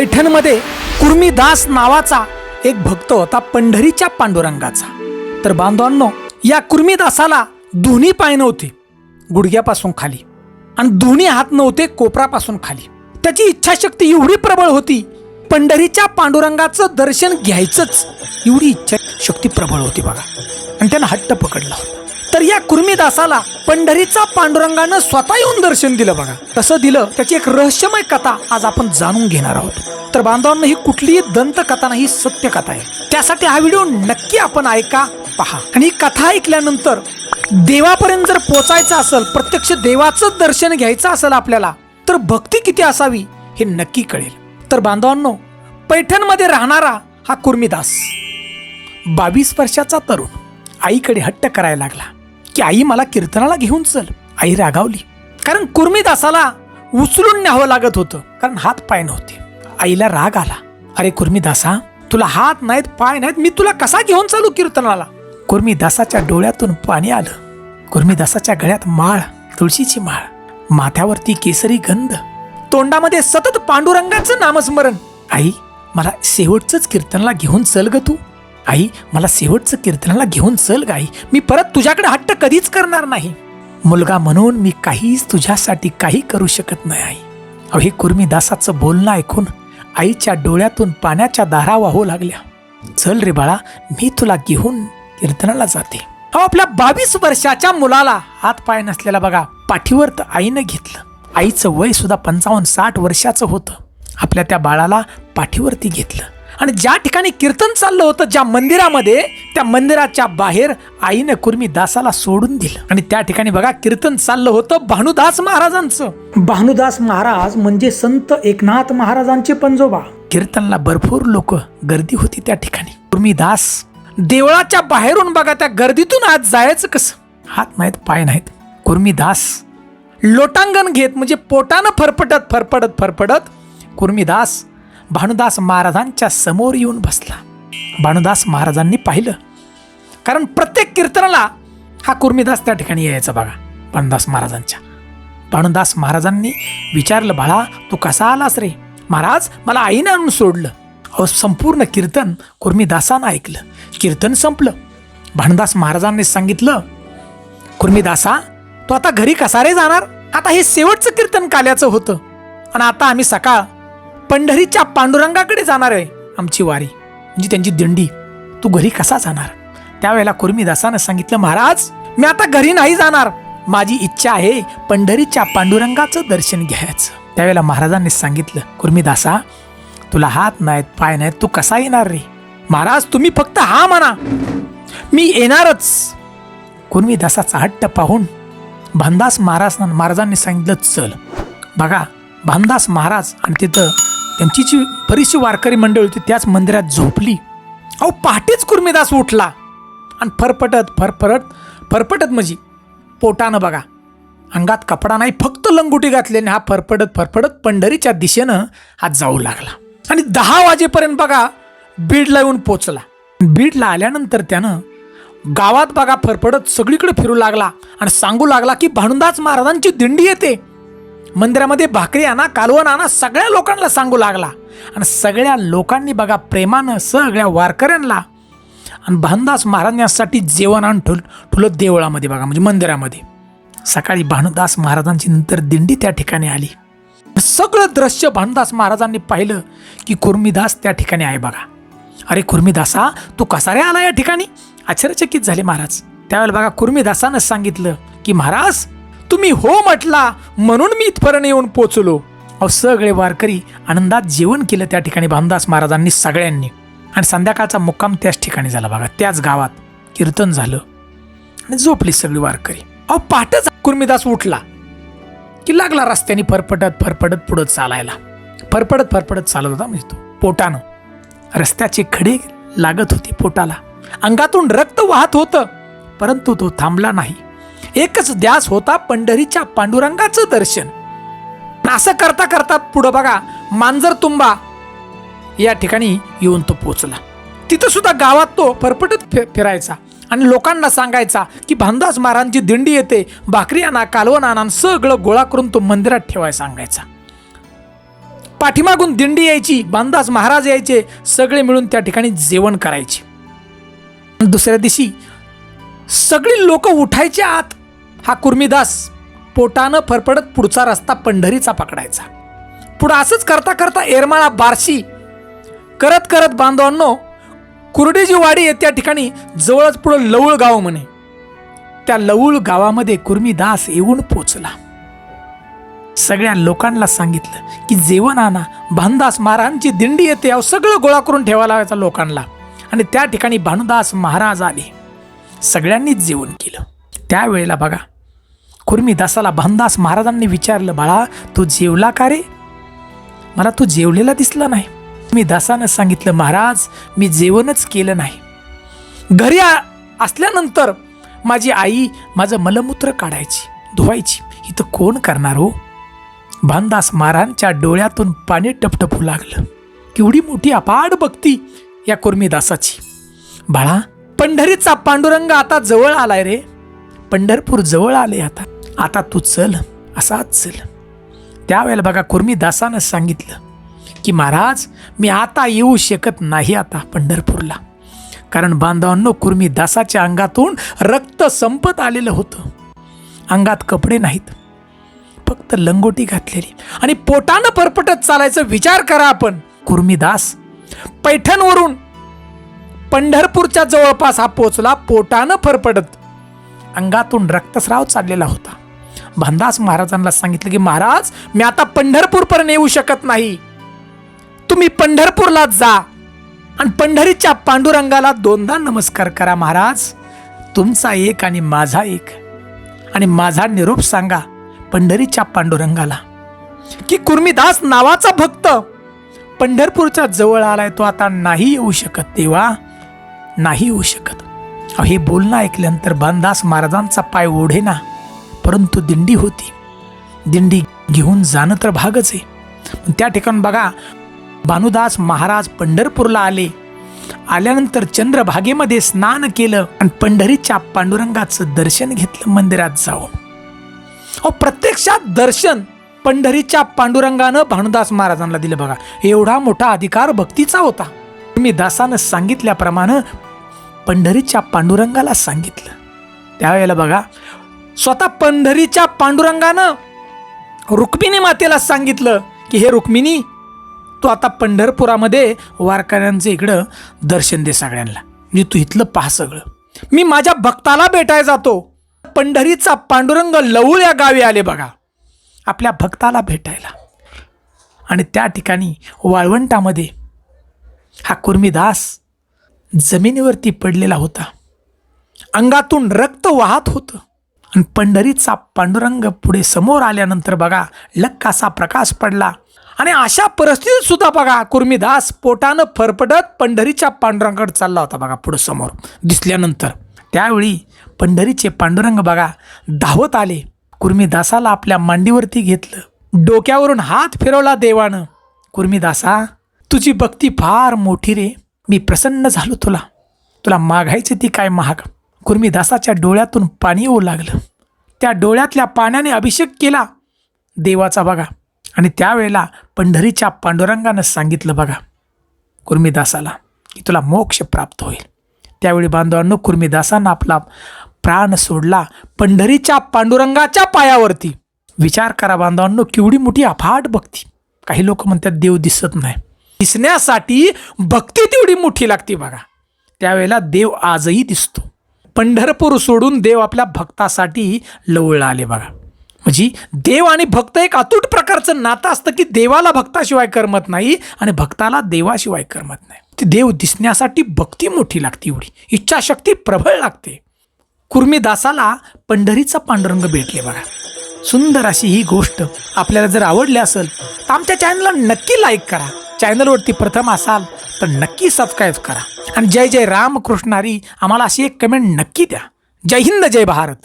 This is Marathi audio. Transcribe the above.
पैठणमध्ये कुर्मीदास नावाचा एक भक्त होता पंढरीच्या पांडुरंगाचा. तर बांधवांनो या कुर्मीदासाला दोन्ही पाय नव्हते गुडघ्यापासून खाली. आणि दोन्ही हात नव्हते कोपरापासून खाली. त्याची इच्छाशक्ती एवढी प्रबळ होती पंढरीच्या पांडुरंगाचं दर्शन घ्यायचंच एवढी इच्छा शक्ती प्रबळ होती बघा. आणि त्यानं हट्ट पकडला होता. तर या कुर्मीदासाला पंढरीचा पांडुरंगानं स्वतः येऊन दर्शन दिलं बघा. तसं दिलं त्याची एक रहस्यमय कथा आज आपण जाणून घेणार आहोत. तर बांधवांना ही कुठलीही दंतकथा नाही ही सत्य कथा आहे. त्यासाठी हा व्हिडिओ नक्की आपण ऐका पहा. आणि ही कथा ऐकल्यानंतर देवापर्यंत जर पोचायचं असेल प्रत्यक्ष देवाचं दर्शन घ्यायचं असेल आपल्याला तर भक्ती किती असावी हे नक्की कळेल. तर बांधवांनो पैठणमध्ये राहणारा हा कुर्मीदास बावीस वर्षाचा तरुण आईकडे हट्ट करायला लागला. की आई मला कीर्तनाला घेऊन चल. आई रागावली. कारण कुर्मीदासाला उचलून न्यावं लागत होतं. कारण हात पाय नव्हते. आईला राग आला. अरे कुर्मीदासा तुला हात नाहीत पाय नाहीत मी तुला कसा घेऊन चालू कीर्तनाला? कुर्मीदासाच्या डोळ्यातून पाणी आलं. कुर्मीदासाच्या गळ्यात माळ तुळशीची माळ माथ्यावरती केसरी गंध तोंडामध्ये सतत पांडुरंगाचं नामस्मरण. आई मला शेवटचंच कीर्तनाला घेऊन चल ग तू. आई मला शेवटचं कीर्तनाला घेऊन चल ग आई मी परत तुझ्याकडे हट्ट कधीच करणार नाही. मुलगा म्हणून मी काहीच तुझ्यासाठी काही करू शकत नाही आई. अहो हे कुर्मीदासाचं बोलणं ऐकून आईच्या डोळ्यातून पाण्याच्या दारा वाहू लागल्या. चल रे बाळा मी तुला घेऊन कीर्तनाला जाते. अहो आपल्या बावीस वर्षाच्या मुलाला हात पाय नसलेला बघा पाठीवर तर आईनं घेतलं. आईचं वय सुद्धा पंचावन्न साठ वर्षाचं होतं. आपल्या त्या बाळाला पाठीवरती घेतलं. आणि ज्या ठिकाणी कीर्तन चाललं होतं ज्या मंदिरामध्ये त्या मंदिराच्या बाहेर आईनं कुर्मी दासाला सोडून दिलं. आणि त्या ठिकाणी बघा कीर्तन चाललं होतं भानुदास महाराजांचं. भानुदास महाराज म्हणजे संत एकनाथ महाराजांचे पंजोबा. कीर्तनला भरपूर लोक गर्दी होती त्या ठिकाणी. कुर्मीदास देवळाच्या बाहेरून बघा त्या गर्दीतून आज जायचं कसं? हात नाहीत पाय नाहीत. कुर्मीदास लोटांगण घेत म्हणजे पोटानं फरफटत फरफडत फरफडत कुर्मीदास भानुदास महाराजांच्या समोर येऊन बसला. भानुदास महाराजांनी पाहिलं. कारण प्रत्येक कीर्तनाला हा कुर्मीदास त्या ठिकाणी यायचा बघा भानुदास महाराजांच्या. भानुदास महाराजांनी विचारलं बाळा तू कसा आलास रे? महाराज मला आईने आणून सोडलं. अहो संपूर्ण कीर्तन कुर्मीदासानं ऐकलं. कीर्तन संपलं. भानुदास महाराजांनी सांगितलं कुर्मीदासा तू आता घरी कसा रे जाणार? आता हे शेवटचं कीर्तन काल्याचं होतं. आणि आता आम्ही सकाळ पंढरीच्या पांडुरंगाकडे जाणार आहे आमची वारी. म्हणजे त्यांची दिंडी. तू घरी कसा जाणार? त्यावेळेला कुर्मीदासानं सांगितलं महाराज मी आता घरी नाही जाणार. माझी इच्छा आहे पंढरीच्या पांडुरंगाचं दर्शन घ्यायचं. त्यावेळेला महाराजांनी सांगितलं कुर्मीदासा तुला हात नाहीत पाय नाहीत तू कसा येणार रे? महाराज तुम्ही फक्त हा म्हणा. मी येणारच. कुर्मीदासाचा हट्ट पाहून भानदास महाराज महाराजांनी सांगितलं चल बघा भानदास महाराज आणि तिथं त्यांची जी बरीचशी वारकरी मंडळी होती त्याच मंदिरात झोपली. अहो पहाटेच कुर्मीदास उठला. आणि फरफटत फरफरत फरफटत म्हणजे पोटानं बघा अंगात कपडा नाही फक्त लंगुटी घातल्याने हा फरफडत फरफडत पंढरीच्या दिशेनं हा जाऊ लागला. आणि दहा वाजेपर्यंत बघा बीडला येऊन पोचला. बीडला आल्यानंतर त्यानं गावात बघा फरफडत सगळीकडे फिरू लागला आणि सांगू लागला की भानुदास महाराजांची दिंडी येते. मंदिरामध्ये भाकरी आणा कालवण आणा सगळ्या लोकांना सांगू लागला. आणि सगळ्या लोकांनी बघा प्रेमानं सगळ्या वारकऱ्यांना आणि भानुदास महाराजांसाठी जेवण आणून ठेवलं ठुलं देवळामध्ये बघा म्हणजे मंदिरामध्ये. सकाळी भानुदास महाराजांची नंतर दिंडी त्या ठिकाणी आली. सगळं दृश्य भानुदास महाराजांनी पाहिलं की कुर्मीदास त्या ठिकाणी आहे बघा. अरे कुर्मीदासा तू कसा रे आला या ठिकाणी? आश्चर्यचकित झाले महाराज. त्यावेळेला बघा कुर्मीदासानं सांगितलं की महाराज तुम्ही हो म्हटला म्हणून मी इथपर्यंत येऊन पोचलो. अहो सगळे वारकरी आनंदात जेवण केलं त्या ठिकाणी भामदास महाराजांनी सगळ्यांनी. आणि संध्याकाळचा मुक्काम त्याच ठिकाणी झाला बघा त्याच गावात कीर्तन झालं. आणि झोपली सगळी वारकरी. अहो पाठच कुर्मीदास उठला. की लागला रस्त्याने फरफटत फरफटत पुढं चालायला. फरफडत फरफडत चालत होता म्हणजे तो पोटानं. रस्त्याचे खडे लागत होते पोटाला. अंगातून रक्त वाहत होतं परंतु तो थांबला नाही. एकच ध्यास होता पंढरीच्या पांडुरंगाचं दर्शन. असं करता करता पुढं बघा मांजर तुंबा या ठिकाणी येऊन तो पोचला. तिथं सुद्धा गावात तो फरफटत फे फिरायचा आणि लोकांना सांगायचा की भानदास महाराजांची दिंडी येते भाकरी आणा कालवण आणा सगळं गोळा करून तो मंदिरात ठेवाय सांगायचा. पाठीमागून दिंडी यायची भानदास महाराज यायचे सगळे मिळून त्या ठिकाणी जेवण करायचे. दुसऱ्या दिवशी सगळी लोक उठायच्या आत हा कुर्मीदास पोटानं फरफडत पुढचा रस्ता पंढरीचा पकडायचा. पुढं असंच करता करता एरमाळा बारशी करत करत बांधवांनो कुर्डीजी वाडी आहे त्या ठिकाणी जवळच पुढं लवूळ गाव म्हणे. त्या लवूळ गावामध्ये कुर्मीदास येऊन पोचला. सगळ्या लोकांना सांगितलं की जेवण आणा भानदास महाराजांची दिंडी येते अहो सगळं गोळा करून ठेवा लावायचा लोकांना. आणि त्या ठिकाणी भानुदास महाराज आले. सगळ्यांनीच जेवण केलं. त्यावेळेला बघा कुर्मीदासाला भानदास महाराजांनी विचारलं बाळा तू जेवला का रे? मला तू जेवलेला दिसला नाही. मी दासानं सांगितलं महाराज मी जेवणच केलं नाही. घरी आ- असल्यानंतर माझी आई माझं मलमूत्र काढायची धुवायची. इथं कोण करणार हो? भानदास महाराजांच्या डोळ्यातून पाणी टपटपू लागलं. केवढी मोठी अपाड भक्ती या कुर्मीदासाची बाळा पंढरीचा पांडुरंग आता जवळ आलाय रे. पंढरपूर जवळ आले आता. आता तू चल असाच चल. त्यावेळेला बघा कुर्मीदासानं सांगितलं की महाराज मी आता येऊ शकत नाही आता पंढरपूरला. कारण बांधवांनो कुर्मीदासाच्या अंगातून रक्त संपत आलेलं होतं. अंगात कपडे नाहीत. फक्त लंगोटी घातलेली. आणि पोटानं परपटत चालायचं विचार करा आपण कुर्मीदास पैठणवरून पंढरपूरच्या जवळपास हा पोचला पोटानं फरफडत. अंगातून रक्तस्राव चाललेला होता. भांदास महाराजांना सांगितलं की महाराज मी आता पंढरपूरपर्यंत येऊ शकत नाही. तुम्ही पंढरपूरला जा आणि पंढरीच्या पांडुरंगाला दोनदा नमस्कार करा महाराज. तुमचा एक आणि माझा एक. आणि माझा निरोप सांगा पंढरीच्या पांडुरंगाला की कुर्मीदास नावाचा भक्त पंढरपूरच्या जवळ आलाय तो आता नाही येऊ शकत तेव्हा नाही येऊ शकत. हे बोलणं ऐकल्यानंतर बानदास महाराजांचा पाय ओढे ना परंतु दिंडी होती. दिंडी घेऊन जाणं तर भागच आहे. पण त्या ठिकाणी बघा भानुदास महाराज पंढरपूरला आले. आल्यानंतर चंद्रभागेमध्ये स्नान केलं आणि पंढरीच्या पांडुरंगाचं दर्शन घेतलं मंदिरात जाऊन. अहो प्रत्यक्षात दर्शन पंढरीच्या पांडुरंगानं भानुदास महाराजांना दिलं बघा. एवढा मोठा अधिकार भक्तीचा होता. मी दासानं सांगितल्याप्रमाणे पंढरीच्या पांडुरंगाला सांगितलं. त्यावेळेला बघा स्वतः पंढरीच्या पांडुरंगानं रुक्मिणी मातेला सांगितलं की हे रुक्मिणी तू आता पंढरपुरामध्ये वारकऱ्यांचं इकडं दर्शन दे सगळ्यांना. म्हणजे तू इथलं पहा सगळं. मी माझ्या भक्ताला भेटायला जातो. पंढरीचा पांडुरंग लवूळ या गावी आले बघा आपल्या भक्ताला भेटायला. आणि त्या ठिकाणी वाळवंटामध्ये हा कुर्मीदास जमिनीवरती पडलेला होता. अंगातून रक्त वाहत होतं. आणि पंढरीचा पांडुरंग पुढे समोर आल्यानंतर बघा लक्कासा प्रकाश पडला. आणि अशा परिस्थितीत सुद्धा बघा कुर्मीदास पोटानं फरफटत पंढरीच्या पांडुरंगाकडे चालला होता बघा पुढे समोर. दिसल्यानंतर. त्यावेळी पंढरीचे पांडुरंग बघा धावत आले. कुर्मीदासाला आपल्या मांडीवरती घेतलं. डोक्यावरून हात फिरवला देवानं. कुर्मीदासा तुझी भक्ती फार मोठी रे. मी प्रसन्न झालो तुला. तुला मागायची ती काय महाग? कुर्मीदासाच्या डोळ्यातून पाणी येऊ लागलं. त्या डोळ्यातल्या पाण्याने अभिषेक केला. देवाचा बघा. आणि त्यावेळेला पंढरीच्या पांडुरंगानं सांगितलं बघा कुर्मीदासाला की तुला मोक्ष प्राप्त होईल. त्यावेळी बांधवांनो कुर्मीदासानं आपला प्राण सोडला पंढरीच्या पांडुरंगाच्या पायावरती. विचार करा बांधवांनो केवढी मोठी अफाट भक्ती. काही लोक म्हणतात देव दिसत नाही. दिसण्यासाठी भक्ती तेवढी मोठी लागते बघा. त्यावेळेला देव आजही दिसतो. पंढरपूर सोडून देव आपल्या भक्तासाठी लवळ आले बघा. म्हणजे देव आणि भक्त एक अतूट प्रकारचं नातं असतं की देवाला भक्ताशिवाय करमत नाही आणि भक्ताला देवाशिवाय करमत नाही. ते देव दिसण्यासाठी भक्ती मोठी लागते एवढी. इच्छाशक्ती प्रबळ लागते. कुर्मीदासाला पंढरीचा पांडुरंग भेटले बघा. सुंदर अशी ही गोष्ट आपल्याला जर आवडली असेल तर आमच्या चॅनलला नक्की लाईक करा. चॅनलवरती प्रथम असाल तर नक्की सबस्क्राईब करा. आणि जय जय रामकृष्णारी आम्हाला अशी एक कमेंट नक्की द्या. जय हिंद जय भारत.